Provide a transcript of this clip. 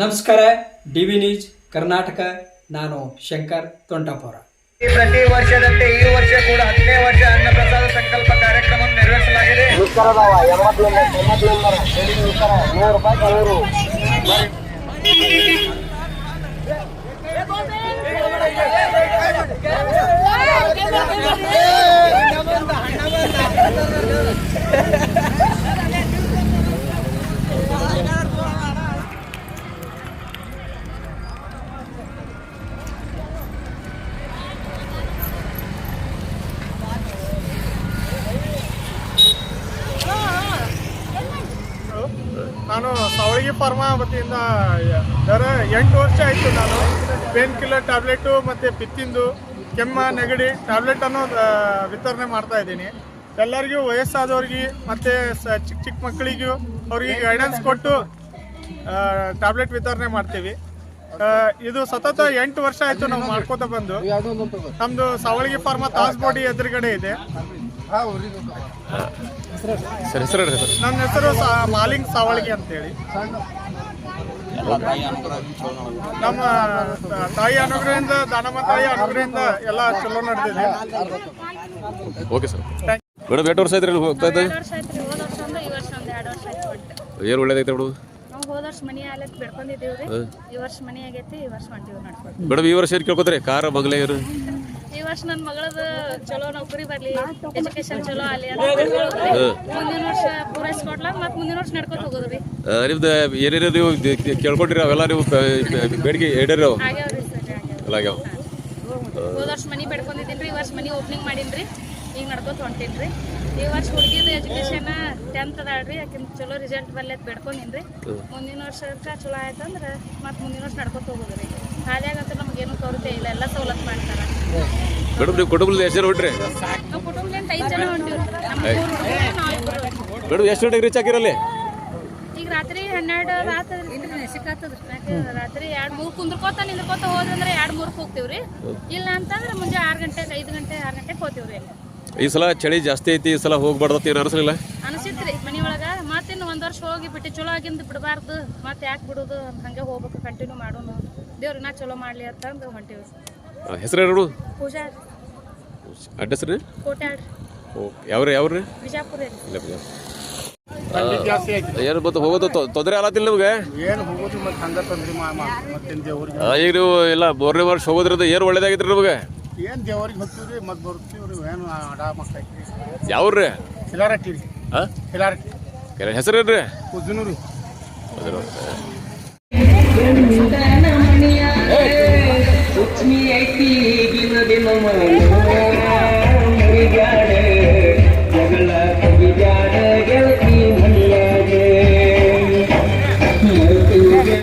ನಮಸ್ಕಾರ D V news Karnataka. ನಾನು ಶಂಕರ್ ತೊಂಟಾಪುರ. ಈ ಪ್ರತಿ ವರ್ಷದಂತೆ ಈ ವರ್ಷ ಕೂಡ ಹತ್ತನೇ ವರ್ಷ ಅನ್ನಪ್ರಸಾದ ಸಂಕಲ್ಪ ಕಾರ್ಯಕ್ರಮ ನಿರ್ವಹಿಸಲಾಗಿದೆ ಉತ್ತರದವ ಎಂಬತ್ತು ನಂಬರ್ ತೊಂಬತ್ತು ನಂಬರ್ ಸರಿ ಉತ್ತರ ನೂರು ರೂಪಾಯಿ ಸವಳಗಿ ಫಾರ್ಮಾ ವತಿಯಿಂದ ದರ ಎಂಟು ವರ್ಷ ಆಯಿತು ನಾನು. ಪೇನ್ ಕಿಲ್ಲರ್ ಟ್ಯಾಬ್ಲೆಟು ಮತ್ತು ಪಿತ್ತಿಂದು, ಕೆಮ್ಮ, ನೆಗಡಿ ಟ್ಯಾಬ್ಲೆಟನ್ನು ವಿತರಣೆ ಮಾಡ್ತಾ ಇದ್ದೀನಿ. ಎಲ್ಲರಿಗೂ ವಯಸ್ಸಾದವ್ರಿಗೆ ಮತ್ತು ಚಿಕ್ಕ ಚಿಕ್ಕ ಮಕ್ಕಳಿಗೂ ಅವ್ರಿಗೆ ಗೈಡೆನ್ಸ್ ಕೊಟ್ಟು ಟ್ಯಾಬ್ಲೆಟ್ ವಿತರಣೆ ಮಾಡ್ತೀವಿ. ಇದು ಸತತ ಎಂಟು ವರ್ಷ ಆಯಿತು ನಾವು ಮಾಡ್ಕೋತ ಬಂದು. ನಮ್ಮದು ಸಾವಳಿಗೆ ಫಾರ್ಮ ತಾಸ್ಬೋಡಿ ಎದುರುಗಡೆ ಇದೆ. ಸರ್ ಹೆಸರು ಹೇಳಿ ಸರ್ ನನ್ನ ಹೆಸರು ಸಾ- ಮಾಲಿಂಗ್ ಸಾವಳಿಗೆ ಅಂತೇಳಿ. ನಮ್ಮ ತಾಯಿ ಅನುಗ್ರಹದಿಂದ ದಾನಮ್ಮ ತಾಯಿ ಅನುಗ್ರಹದಿಂದ ಎಲ್ಲ ಚಲೋ ನಡೆದಿದೆ. Okay sir. ಮೇಡಮ್ ಎಷ್ಟು ವರ್ಷ ಐತ್ರಿ ಇಲ್ಲಿ ಹೋಗ್ತಾ ಇದ್ದೆ? ಆಯ್ತು ಆಯ್ತು ಏನು ಒಳ್ಳೇದೈತೆ ಬಿಡು ನಾವು ಹೋದ ವರ್ಷ ಮನಿ ಆಗ್ಲತ್ ಬೆಡ್ಕೊಂಡಿದ್ದೀವಿ ರೀ. ಈ ವರ್ಷ ಮನಿ ಆಗೈತಿ ಈ ವರ್ಷ ಹೊಂಟಿವಿ ನಡ್ಕೊಂಡು ಮೇಡಮ್ ಈ ವರ್ಷ ಏನು ಕೇಳ್ಕೊತಾರೆ? ಕಾರ ಬಗ್ಲೇ ಈ ವರ್ಷ ನನ್ನ ಮಗಳದ ಚಲೋ ನೌಕರಿ ಬರ್ಲಿ ಎಜುಕೇಶನ್ ಚಲೋ ಕೇಳ್ಕೊಳ್ಳೋದ್ರಿ. ಮುಂದಿನ ವರ್ಷ ಪೂರೈಸ್ಕೊಡ್ಲ ಮತ್ತೆ ಮುಂದಿನ ವರ್ಷ ನಡ್ಕೊತ ಹೋಗೋದ್ರಿ. ನಿಮ್ದು ಏನೇನು ನೀವು ಕೇಳ್ಕೊಟ್ರಿ ಕೇಳ್ಕೊಟ್ಟಿರಿ ಅವೆಲ್ಲ ನೀವು ಬೇಡಿಕೆ ಆಗ್ಯಾವ್ರಿ ಸರ್ ಆಗ್ಯಾವ. ಹೋದ ವರ್ಷ ಮನಿ ಬೆಡ್ಕೊಂಡಿದ್ದೀನಿ ರೀ ಈ ವರ್ಷ ಮನಿ ಓಪನಿಂಗ್ ಮಾಡೀನಿ ಈಗ ನಡ್ಕೊತ ಹೊಂಟೀನಿ ರೀ ಈ ವರ್ಷ ಹುಡುಗಿದ ಎಜುಕೇಶನ್ ಟೆಂತ್ ಅದಾಳ್ರಿ ಆಕಿನ ಚಲೋ ರಿಸಲ್ಟ್ ಬರ್ಲಿ ಬೆಡ್ಕೊಂಡಿನಿ ರೀ ಮುಂದಿನ ವರ್ಷಕ್ಕೆ ಚಲೋ ಆಯ್ತಂದ್ರೆ ಮತ್ತೆ ಮುಂದಿನ ವರ್ಷ ನಡ್ಕೊತ ಹೋಗೋದ್ರಿ. ಹಾಲಿಯಾಗಂತ ನಮಗೇನು ಕೊರತೆ ಇಲ್ಲ ಎಲ್ಲ ಸವಲತ್ತು ಮಾಡ್ತಾರ. ಮೇಡಮ್ ನೀವು ಹೆಸರು ಹೊಂಟ್ರಿ? ಮೇಡಮ್ ಎಷ್ಟು ಗಂಟೆಗೆ ರೀಚ್ ಆಗಿರಲ್ಲಿ? ಈಗ ರಾತ್ರಿ ಹನ್ನೆರಡು ರಾತ್ರಿ ರಾತ್ರಿ ಎರಡು ಮೂರು ಕುಂದ್ರಕೋತ ನಿಂದ್ರಕೋತ ಹೋದ್ರಂದ್ರೆ ಎರಡು ಮೂರಕ್ಕೆ ಹೋಗ್ತೀವ್ರಿ. ಇಲ್ಲ ಅಂತಂದ್ರೆ ಮುಂಜಾನೆ ಆರು ಗಂಟೆಗೆ ಐದು ಗಂಟೆ ಆರು ಗಂಟೆಗೆ ಹೋಗ್ತೀವ್ರಿ ಈ ಸಲ ಚಳಿ ಜಾಸ್ತಿ ಐತಿ ಈ ಸಲ ಹೋಗ್ಬಾರ್ದತ್ತ ಏನು ಅನಿಸ್ಲಿಲ್ಲ? ಅನಿಸಿತ್ರಿ ಮನಿ ಒಳಗ ಮತ್ತಿನ್ನು ಒಂದ್ ವರ್ಷ ಹೋಗಿ ಬಿಟ್ಟು ಚಲೋ ಆಗಿಂದ ಬಿಡಬಾರ್ದು. ಮತ್ತೆ ಯಾಕೆ ಬಿಡೋದು? ಹಂಗೆ ಹೋಗ್ಬೇಕು ಕಂಟಿನ್ಯೂ ಮಾಡೋಣ ದೇವ್ರ ನಾ ಚಲೋ ಮಾಡ್ಲಿ ಅಂತಂದು ಹೊಂಟಿವಿ ಹೆಸರು ಯಾರು ಅಡ್ರೆಸ್ ಓಕೆ ಯಾವ್ರಿ ಯಾವ್ರಿ? ಬಿಜಾಪುರ ಇಲ್ಲ ಬಿಜಾಪುರ. ಏನು ಮತ್ತೆ ಹೋಗೋದು ತೊ- ತೊಂದರೆ ಆಗತ್ತಿಲ್ಲ ನಿಮಗೆ? ಏನು ಹೋಗೋದು ಮತ್ತೆ ಹಂಗ ತಂದ್ರಿ ಮತ್ತೇನು ದೇವ್ರಿಗೆ ಆ, ಈಗ ನೀವು ಎಲ್ಲ ಮೂರನೇ ವರ್ಷ ಹೋಗೋದ್ರಿಂದ ಏನು ಒಳ್ಳೇದಾಗಿದ್ರಿ ನಿಮಗೆ? ಏನು ದೇವ್ರಿಗೆ ಹೋಗ್ತೀವಿ ಮತ್ತೆ ಬರ್ತೀವಿ ಏನು ಅಡ ಮಕ್ಕಳು ಯಾವ್ರಿ ಹಿಲಾರಟ್ಟಿ ರೀ. ಹಾಂ ಹಿಲಾರಟ್ಟಿ. ಹೆಸರು ಏನ್ರಿ? ಅದ್ರ Ei, filho de meu demônio.